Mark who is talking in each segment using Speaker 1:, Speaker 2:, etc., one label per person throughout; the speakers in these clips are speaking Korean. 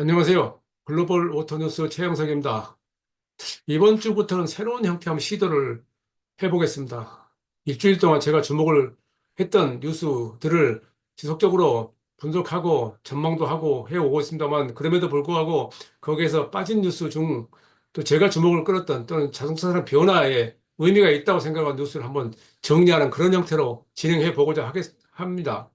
Speaker 1: 안녕하세요. 글로벌 오토뉴스 최영석입니다. 이번 주부터는 새로운 형태 한번 시도를 해보겠습니다. 일주일 동안 제가 주목을 했던 뉴스들을 지속적으로 분석하고 전망도 하고 해오고 있습니다만 그럼에도 불구하고 거기에서 빠진 뉴스 중 또 제가 주목을 끌었던 또는 자동차 산업 변화에 의미가 있다고 생각하는 뉴스를 한번 정리하는 그런 형태로 진행해 보고자 하겠, 합니다.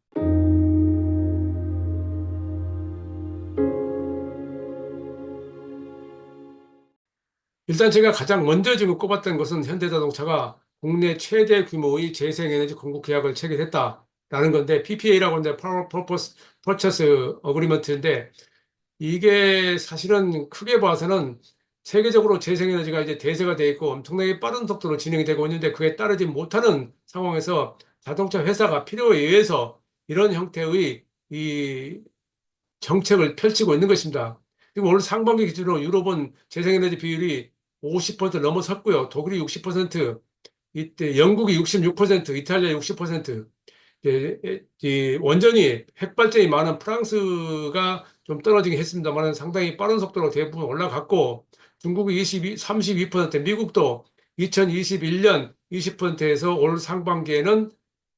Speaker 1: 일단 제가 가장 먼저 지금 꼽았던 것은 현대자동차가 국내 최대 규모의 재생에너지 공급 계약을 체결했다라는 건데 PPA라고 하는데 Purchase Agreement인데 이게 사실은 크게 봐서는 세계적으로 재생에너지가 이제 대세가 돼 있고 엄청나게 빠른 속도로 진행이 되고 있는데 그에 따르지 못하는 상황에서 자동차 회사가 필요에 의해서 이런 형태의 이 정책을 펼치고 있는 것입니다. 그리고 오늘 상반기 기준으로 유럽은 재생에너지 비율이 50% 넘어섰고요. 독일이 60%, 이때 영국이 66%, 이탈리아 60%, 예, 예, 원전이 핵발전이 많은 프랑스가 좀 떨어지긴 했습니다만 상당히 빠른 속도로 대부분 올라갔고 중국이 22, 32%, 미국도 2021년 20%에서 올 상반기에는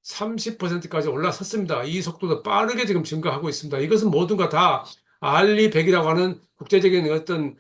Speaker 1: 30%까지 올라섰습니다. 이 속도도 빠르게 지금 증가하고 있습니다. 이것은 모두가 다 알리백이라고 하는 국제적인 어떤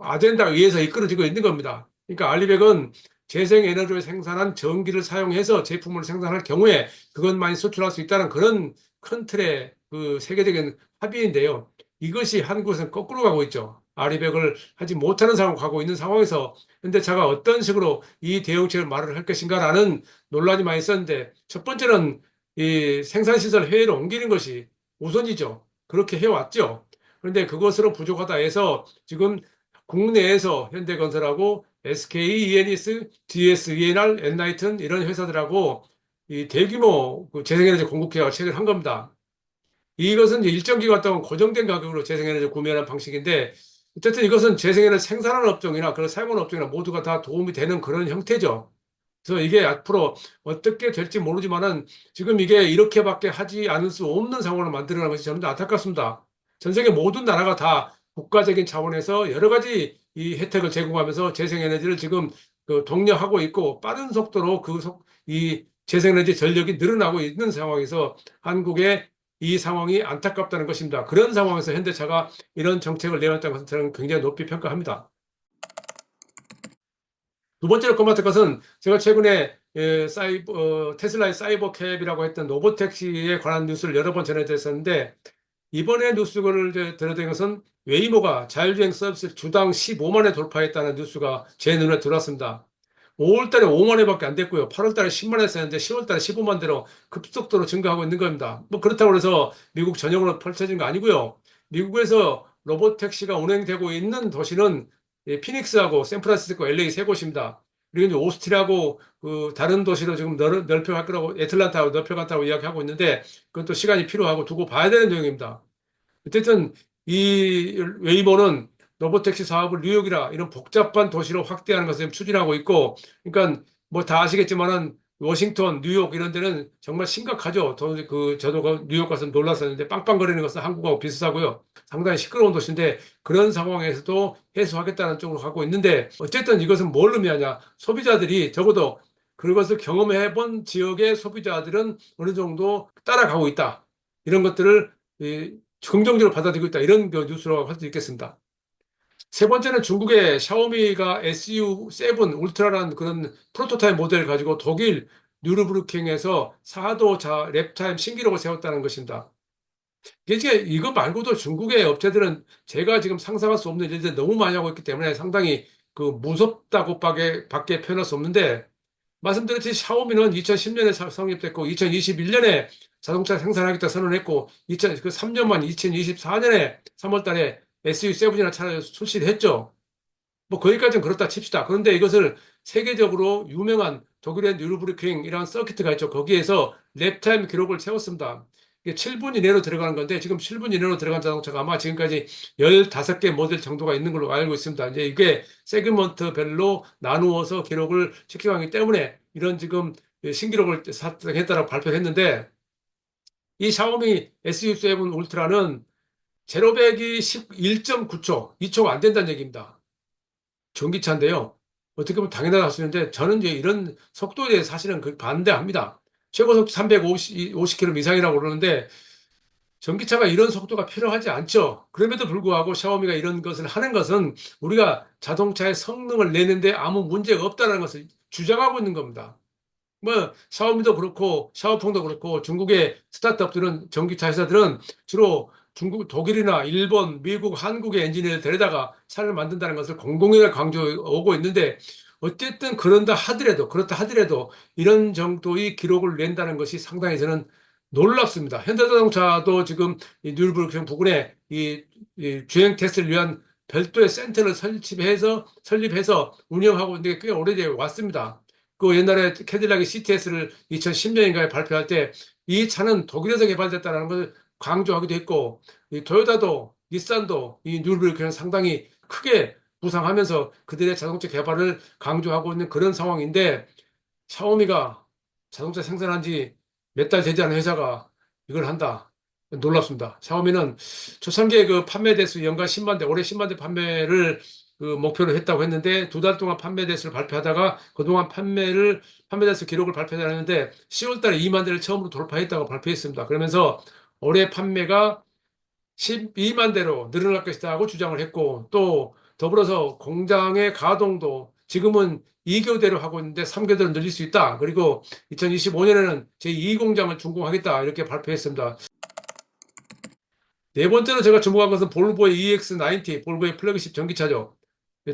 Speaker 1: 아젠다에 의해서 이끌어지고 있는 겁니다. 그러니까 알리백은 재생에너지를 생산한 전기를 사용해서 제품을 생산할 경우에 그것만이 수출할 수 있다는 그런 큰 틀의 그 세계적인 합의인데요. 이것이 한국에서는 거꾸로 가고 있죠. 아리백을 하지 못하는 상황 가고 있는 상황에서 현대차가 어떤 식으로 이 대응책을 말을 할 것인가라는 논란이 많이 있었는데 첫 번째는 이 생산시설 해외로 옮기는 것이 우선이죠. 그렇게 해왔죠. 그런데 그것으로 부족하다 해서 지금 국내에서 현대건설하고 SK, ENS, DS, ENR, 엔라이튼 이런 회사들하고 이 대규모 그 재생에너지 공급 계약을 체결 한 겁니다. 이것은 일정 기간 동안 고정된 가격으로 재생에너지 구매하는 방식인데 어쨌든 이것은 재생에너지 생산하는 업종이나 그런 사용하는 업종이나 모두가 다 도움이 되는 그런 형태죠. 그래서 이게 앞으로 어떻게 될지 모르지만은 지금 이게 이렇게밖에 하지 않을 수 없는 상황을 만들어가는 것이 저는 안타깝습니다. 전 세계 모든 나라가 다 국가적인 차원에서 여러 가지 이 혜택을 제공하면서 재생에너지를 지금 그 독려하고 있고 빠른 속도로 그 속, 이 재생에너지 전력이 늘어나고 있는 상황에서 한국의 이 상황이 안타깝다는 것입니다. 그런 상황에서 현대차가 이런 정책을 내놨다는 것은 저는 굉장히 높이 평가합니다. 두 번째로 꼽았던 것은 제가 최근에 예, 사이버, 어, 테슬라의 사이버 캡이라고 했던 로보택시에 관한 뉴스를 여러 번 전해드렸었는데 이번에 뉴스를 들어든 것은 웨이모가 자율주행 서비스 주당 15만에 돌파했다는 뉴스가 제 눈에 들어왔습니다. 5월 달에 5만 회밖에 안 됐고요. 8월 달에 10만 회였는데 10월 달에 15만 대로 급속도로 증가하고 있는 겁니다. 뭐 그렇다고 해서 미국 전역으로 펼쳐진 거 아니고요. 미국에서 로봇 택시가 운행되고 있는 도시는 피닉스하고 샌프란시스코, LA 세 곳입니다. 그리고 이제 오스틴하고 그 다른 도시로 지금 넓혀갈 거라고 애틀란타하고 넓혀갔다고 이야기하고 있는데 그건 또 시간이 필요하고 두고 봐야 되는 내용입니다. 어쨌든 이 웨이모는 로보택시 사업을 뉴욕이라 이런 복잡한 도시로 확대하는 것을 추진하고 있고 그러니까 뭐 다 아시겠지만은 워싱턴, 뉴욕 이런 데는 정말 심각하죠. 그 저도 그 뉴욕 가서 놀랐었는데 빵빵거리는 것은 한국하고 비슷하고요. 상당히 시끄러운 도시인데 그런 상황에서도 해소하겠다는 쪽으로 가고 있는데 어쨌든 이것은 뭘 의미하냐? 소비자들이 적어도 그것을 경험해 본 지역의 소비자들은 어느 정도 따라가고 있다. 이런 것들을 긍정적으로 받아들이고 있다. 이런 그 뉴스로 할수 있겠습니다. 세 번째는 중국의 샤오미가 SU7 울트라라는 그런 프로토타입 모델을 가지고 독일 뉴르부르킹에서 4도 자 랩타임 신기록을 세웠다는 것입니다. 이게 이거 말고도 중국의 업체들은 제가 지금 상상할 수 없는 일들 너무 많이 하고 있기 때문에 상당히 그 무섭다고 밖에, 밖에 표현할 수 없는데 말씀드렸듯이 샤오미는 2010년에 성립됐고 2021년에 자동차 생산하겠다 선언했고 2000, 그 3년 만 2024년에 3월 달에 SU7이나 차를 출시를 했죠. 뭐 거기까지는 그렇다 칩시다. 그런데 이것을 세계적으로 유명한 독일의 뉴르브르킹이라는 서킷가 있죠. 거기에서 랩타임 기록을 세웠습니다. 이게 7분 이내로 들어가는 건데 지금 7분 이내로 들어간 자동차가 아마 지금까지 15개 모델 정도가 있는 걸로 알고 있습니다. 이제 이게 세그먼트별로 나누어서 기록을 측정하기 때문에 이런 지금 신기록을 했다라고 발표를 했는데 이 샤오미 SU7 울트라는 제로백이 11.9초, 2초가 안 된다는 얘기입니다. 전기차인데요. 어떻게 보면 당연하다 하시는데 저는 이제 이런 속도에 대해 사실은 그 반대합니다. 최고속 350km 이상이라고 그러는데 전기차가 이런 속도가 필요하지 않죠. 그럼에도 불구하고 샤오미가 이런 것을 하는 것은 우리가 자동차의 성능을 내는데 아무 문제가 없다는 것을 주장하고 있는 겁니다. 뭐 샤오미도 그렇고 샤오펑도 그렇고 중국의 스타트업들은 전기차 회사들은 주로 중국, 독일이나 일본, 미국, 한국의 엔지니어를 데려다가 차를 만든다는 것을 공공연히 강조하고 있는데 어쨌든 그런다 하더라도 그렇다 하더라도 이런 정도의 기록을 낸다는 것이 상당히 저는 놀랍습니다. 현대자동차도 지금 이 뉴르bur그ring 부근에 이, 이 주행 테스트를 위한 별도의 센터를 설립해서 설립해서 운영하고 있는데 꽤 오래돼 왔습니다. 그 옛날에 캐딜락이 CTS를 2010년인가에 발표할 때 이 차는 독일에서 개발됐다는 걸 강조하기도 했고 이 토요타도 닛산도 이 뉴르bur그ring 상당히 크게 부상하면서 그들의 자동차 개발을 강조하고 있는 그런 상황인데 샤오미가 자동차 생산한 지 몇 달 되지 않은 회사가 이걸 한다. 놀랍습니다. 샤오미는 초창기에 그 판매 대수 연간 10만 대, 올해 10만 대 판매를 그 목표로 했다고 했는데 두 달 동안 판매 대수를 발표하다가 그동안 판매를 판매 대수 기록을 발표했는데 10월 달에 2만 대를 처음으로 돌파했다고 발표했습니다. 그러면서 올해 판매가 12만 대로 늘어날 것이다 하고 주장을 했고 또 더불어서 공장의 가동도 지금은 2교대로 하고 있는데 3교대로 늘릴 수 있다. 그리고 2025년에는 제2공장을 준공하겠다. 이렇게 발표했습니다. 네 번째로 제가 주목한 것은 볼보의 EX90, 볼보의 플래그십 전기차죠.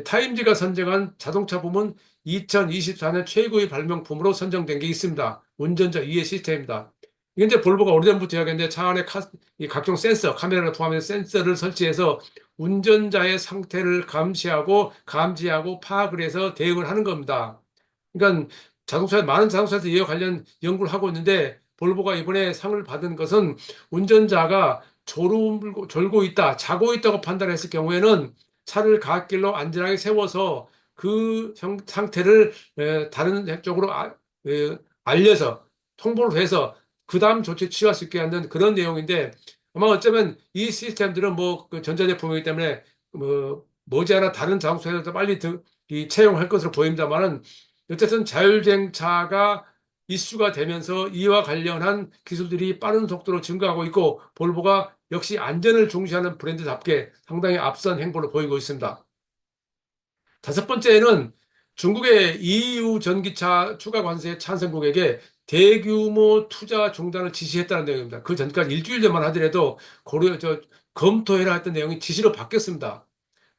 Speaker 1: 타임지가 선정한 자동차 부문 2024년 최고의 발명품으로 선정된 게 있습니다. 운전자 이해 시스템입니다. 이게 이제 볼보가 오래전부터 이야기했는데 차 안에 카, 각종 센서, 카메라를 포함한 센서를 설치해서 운전자의 상태를 감시하고 감지하고 파악을 해서 대응을 하는 겁니다. 그러니까 자동차 많은 자동차에서 이와 관련 연구를 하고 있는데 볼보가 이번에 상을 받은 것은 운전자가 졸음, 졸고 있다, 자고 있다고 판단했을 경우에는 차를 갓길로 안전하게 세워서 그 상태를 다른 쪽으로 아, 알려서 통보를 해서 그 다음 조치 취할 수 있게 하는 그런 내용인데 아마 어쩌면 이 시스템들은 뭐 그 전자제품이기 때문에 뭐 머지않아 다른 자동차에서 빨리 이 채용할 것으로 보입니다만은 어쨌든 자율주행차가 이슈가 되면서 이와 관련한 기술들이 빠른 속도로 증가하고 있고 볼보가 역시 안전을 중시하는 브랜드답게 상당히 앞선 행보를 보이고 있습니다. 다섯 번째는 중국의 EU 전기차 추가 관세 찬성국에게 대규모 투자 중단을 지시했다는 내용입니다. 그 전까지 일주일 전만 하더라도 고려, 저, 검토해라 했던 내용이 지시로 바뀌었습니다.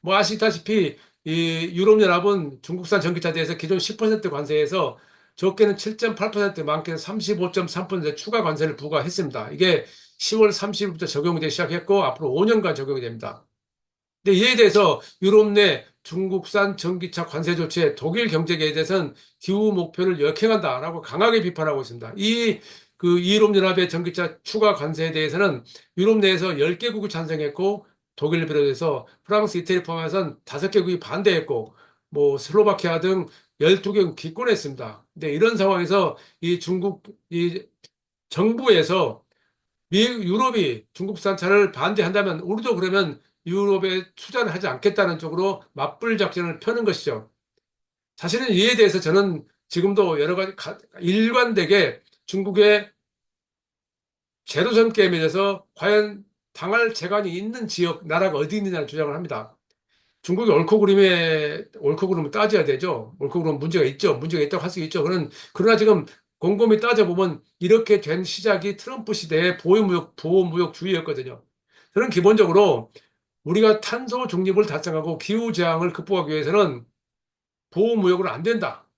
Speaker 1: 뭐 아시다시피 이 유럽연합은 중국산 전기차에 대해서 기존 10% 관세에서 적게는 7.8% 많게는 35.3% 추가 관세를 부과했습니다. 이게 10월 30일부터 적용되기 시작했고 앞으로 5년간 적용이 됩니다. 근데 이에 대해서 유럽 내 중국산 전기차 관세 조치에 독일 경제계에 대해서는 기후 목표를 역행한다라고 강하게 비판하고 있습니다. 이 그 유럽연합의 전기차 추가 관세에 대해서는 유럽 내에서 10개국이 찬성했고 독일을 비롯해서 프랑스, 이태리 포함해서 5개국이 반대했고 뭐 슬로바키아 등 12개국 기권했습니다. 근데 이런 상황에서 이 중국 이 정부에서 미 유럽이 중국산 차를 반대한다면 우리도 그러면 유럽에 투자를 하지 않겠다는 쪽으로 맞불 작전을 펴는 것이죠. 사실은 이에 대해서 저는 지금도 여러 가지 일관되게 중국의 제로섬 게임에 대해서 과연 당할 재간이 있는 지역, 나라가 어디 있느냐를 주장을 합니다. 중국이 옳고 그름에, 옳고 그름을 따져야 되죠. 옳고 그름 문제가 있죠. 문제가 있다고 할 수 있죠. 그런, 그러나 지금 곰곰이 따져보면 이렇게 된 시작이 트럼프 시대의 보호무역, 보호무역주의였거든요. 저는 기본적으로 우리가 탄소 중립을 달성하고 기후 재앙을 극복하기 위해서는 보호무역은 안 된다.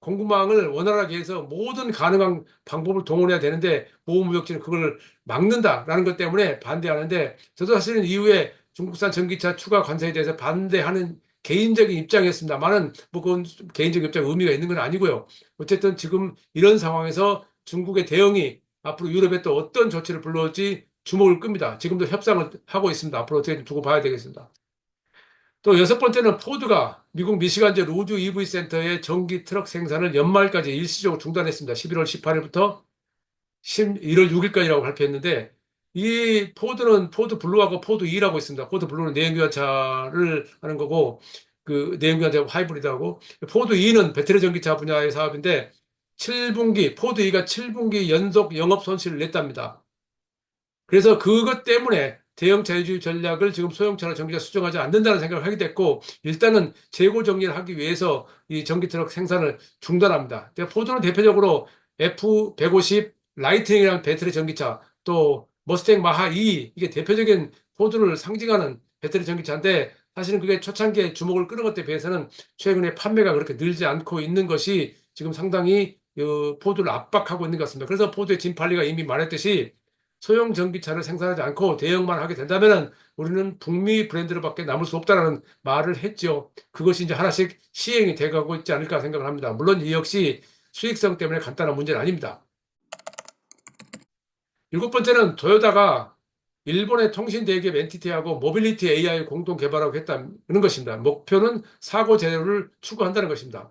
Speaker 1: 공급망을 원활하게 해서 모든 가능한 방법을 동원해야 되는데 보호무역지는 그걸 막는다라는 것 때문에 반대하는데 저도 사실은 이후에 중국산 전기차 추가 관세에 대해서 반대하는 개인적인 입장이었습니다만은 뭐 그건 개인적인 입장 의미가 있는 건 아니고요. 어쨌든 지금 이런 상황에서 중국의 대응이 앞으로 유럽에 또 어떤 조치를 불러올지 주목을 끕니다. 지금도 협상을 하고 있습니다. 앞으로 어떻게 두고 봐야 되겠습니다. 또 여섯 번째는 포드가 미국 미시간주 로드 EV 센터의 전기 트럭 생산을 연말까지 일시적으로 중단했습니다. 11월 18일부터 1월 6일까지라고 발표했는데 이 포드는 포드 블루하고 포드 E라고 있습니다. 포드 블루는 내연기관차를 하는 거고, 그 내연기관차 하이브리드하고, 포드 E는 배터리 전기차 분야의 사업인데, 7분기, 포드 E가 7분기 연속 영업 손실을 냈답니다. 그래서 그것 때문에 대형 자율주의 전략을 지금 소형차나 전기차 수정하지 않는다는 생각을 하게 됐고, 일단은 재고 정리를 하기 위해서 이 전기 트럭 생산을 중단합니다. 포드는 대표적으로 F150 라이트닝이라는 배터리 전기차, 또 머스탱 마하 2 이게 대표적인 포드를 상징하는 배터리 전기차인데 사실은 그게 초창기에 주목을 끄는 것에 비해서는 최근에 판매가 그렇게 늘지 않고 있는 것이 지금 상당히 어, 포드를 압박하고 있는 것 같습니다. 그래서 포드의 진팔리가 이미 말했듯이 소형 전기차를 생산하지 않고 대형만 하게 된다면 우리는 북미 브랜드로밖에 남을 수 없다는 말을 했죠. 그것이 이제 하나씩 시행이 돼가고 있지 않을까 생각을 합니다. 물론 이 역시 수익성 때문에 간단한 문제는 아닙니다. 일곱 번째는 토요타가 일본의 통신 대기업 엔티티하고 모빌리티 AI 공동 개발하고 했다는 것입니다. 목표는 사고 제로를 추구한다는 것입니다.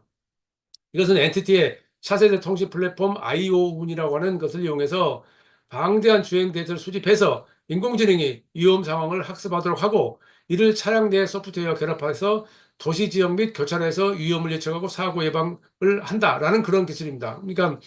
Speaker 1: 이것은 엔티티의 차세대 통신 플랫폼 IO운이라고 하는 것을 이용해서 방대한 주행 데이터를 수집해서 인공지능이 위험 상황을 학습하도록 하고 이를 차량 내 소프트웨어와 결합해서 도시 지역 및 교차로에서 위험을 예측하고 사고 예방을 한다라는 그런 기술입니다. 그러니까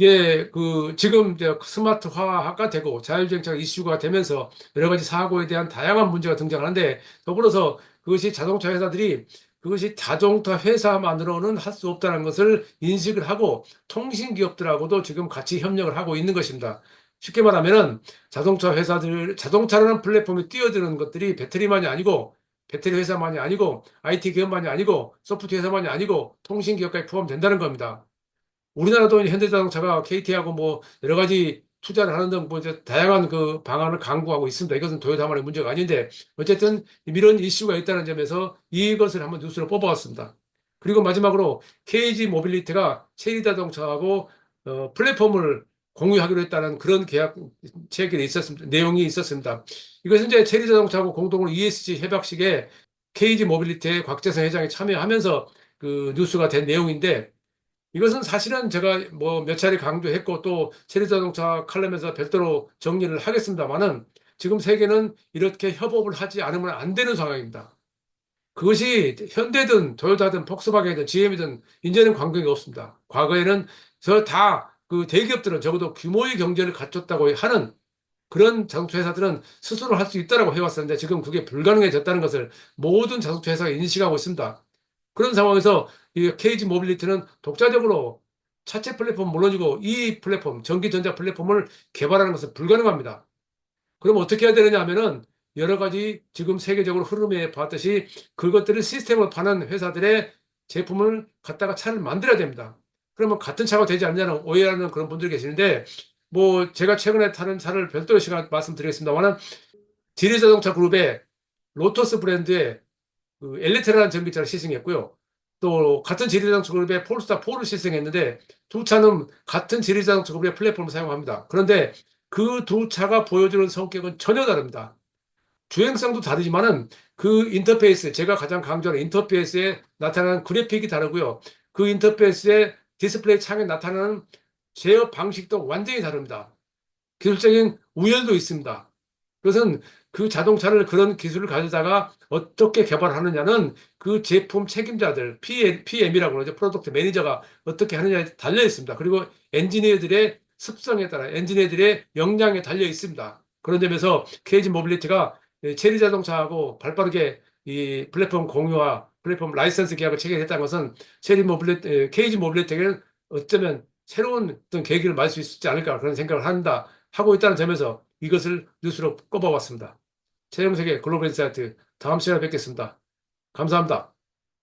Speaker 1: 예, 그 지금 스마트화가 되고 자율주행차가 이슈가 되면서 여러 가지 사고에 대한 다양한 문제가 등장하는데 더불어서 그것이 자동차 회사들이 그것이 자동차 회사만으로는 할 수 없다는 것을 인식을 하고 통신 기업들하고도 지금 같이 협력을 하고 있는 것입니다. 쉽게 말하면은 자동차 회사들, 자동차라는 플랫폼에 뛰어드는 것들이 배터리만이 아니고 배터리 회사만이 아니고 IT 기업만이 아니고 소프트 회사만이 아니고 통신 기업까지 포함된다는 겁니다. 우리나라도 현대자동차가 KT하고 뭐 여러 가지 투자를 하는 등뭐 이제 다양한 그 방안을 강구하고 있습니다. 이것은 도요타만의 문제가 아닌데 어쨌든 이런 이슈가 있다는 점에서 이것을 한번 뉴스로 뽑아왔습니다. 그리고 마지막으로 KG 모빌리티가 체리 자동차하고 어, 플랫폼을 공유하기로 했다는 그런 계약 체결이 있었습니다. 내용이 있었습니다. 이것은 이제 체리 자동차하고 공동으로 ESG 협약식에 KG 모빌리티의 곽재성 회장이 참여하면서 그 뉴스가 된 내용인데 이것은 사실은 제가 뭐 몇 차례 강조했고 또 체리 자동차 칼럼에서 별도로 정리를 하겠습니다만은 지금 세계는 이렇게 협업을 하지 않으면 안 되는 상황입니다. 그것이 현대든 도요타든 폭스바겐이든 GM이든 이제는 관계가 없습니다. 과거에는 저 다 그 대기업들은 적어도 규모의 경제를 갖췄다고 하는 그런 자동차 회사들은 스스로 할 수 있다라고 해왔었는데 지금 그게 불가능해졌다는 것을 모든 자동차 회사가 인식하고 있습니다. 그런 상황에서 이 KG 모빌리티는 독자적으로 차체 플랫폼 물론이고 이 플랫폼, 전기전자 플랫폼을 개발하는 것은 불가능합니다. 그럼 어떻게 해야 되느냐 하면은 여러 가지 지금 세계적으로 흐름에 봤듯이 그것들을 시스템을 파는 회사들의 제품을 갖다가 차를 만들어야 됩니다. 그러면 같은 차가 되지 않냐는 오해하는 그런 분들이 계시는데 뭐 제가 최근에 타는 차를 별도로 시간 말씀드리겠습니다만은 지리자동차 그룹의 로터스 브랜드의 그 엘리트라는 전기차를 시승했고요. 또 같은 지리자동차 그룹의 폴스타 4를 시승했는데 두 차는 같은 지리자동차 그룹의 플랫폼을 사용합니다. 그런데 그 두 차가 보여주는 성격은 전혀 다릅니다. 주행성도 다르지만은 그 인터페이스, 제가 가장 강조하는 인터페이스에 나타나는 그래픽이 다르고요. 그 인터페이스에 디스플레이 창에 나타나는 제어 방식도 완전히 다릅니다. 기술적인 우열도 있습니다. 그것은 그 자동차를 그런 기술을 가져다가 어떻게 개발하느냐는 그 제품 책임자들, PM이라고 그러죠. 프로덕트 매니저가 어떻게 하느냐에 달려 있습니다. 그리고 엔지니어들의 습성에 따라 엔지니어들의 역량에 달려 있습니다. 그런 점에서 KG 모빌리티가 체리 자동차하고 발빠르게 이 플랫폼 공유와 플랫폼 라이선스 계약을 체결했다는 것은 체리 모빌리티, KG 모빌리티에게는 어쩌면 새로운 어떤 계기를 맞을 수 있지 않을까 그런 생각을 한다 하고 있다는 점에서 이것을 뉴스로 꼽아봤습니다. 최영석의 글로벌 인사이트 다음 시간에 뵙겠습니다. 감사합니다.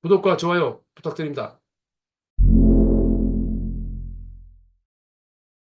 Speaker 1: 구독과 좋아요 부탁드립니다.